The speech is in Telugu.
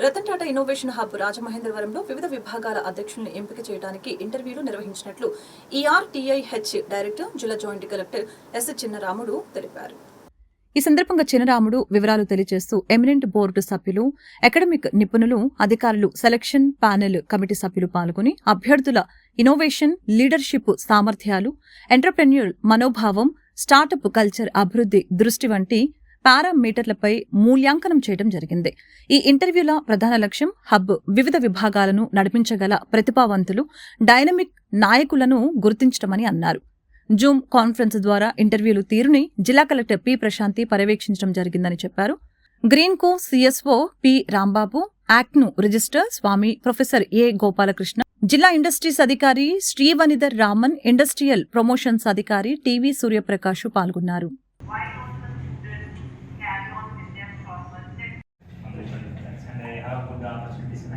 రతన్ టాటా ఇన్నోవేషన్ హబ్ రాజమహేంద్రవరంలో వివిధ విభాగాల అధ్యక్షులను ఎంపిక చేయడానికి ఇంటర్వ్యూలు నిర్వహించినట్లు E ఈఆర్టీఐహెచ్ డైరెక్టర్ జిల్లా జాయింట్ కలెక్టర్ ఎస్ చిన్నరాముడు తెలిపారు. ఈ సందర్భంగా చినరాముడు వివరాలు తెలియజేస్తూ ఎమినెంట్ బోర్డు సభ్యులు అకాడమిక్ నిపుణులు అధికారులు సెలక్షన్ ప్యానెల్ కమిటీ సభ్యులు పాల్గొని అభ్యర్థుల ఇన్నోవేషన్ లీడర్షిప్ సామర్థ్యాలు ఎంటర్ప్రెన్యూర్ మనోభావం స్టార్టప్ కల్చర్ అభివృద్ధి దృష్టి వంటి పారామీటర్లపై మూల్యాంకనం చేయడం జరిగింది. ఈ ఇంటర్వ్యూల ప్రధాన లక్ష్యం హబ్ వివిధ విభాగాలను నడిపించగల ప్రతిభావంతులు డైనమిక్ నాయకులను గుర్తించడమని అన్నారు. జూమ్ కాన్ఫరెన్స్ ద్వారా ఇంటర్వ్యూలు తీరుని జిల్లా కలెక్టర్ పి. ప్రశాంతి పర్యవేక్షించడం జరిగిందని చెప్పారు. Green co CSO P. Rambabu యాక్ను register Swamy professor A. Gopalakrishna జిల్లా ఇండస్ట్రీస్ అధికారి శ్రీవనిధర్ రామన్ ఇండస్ట్రియల్ ప్రమోషన్స్ అధికారి టీవీ సూర్యప్రకాష్ పాల్గొన్నారు. ಒಂದು ಆಪರ್ಚುನಿಟೀಸ್ನ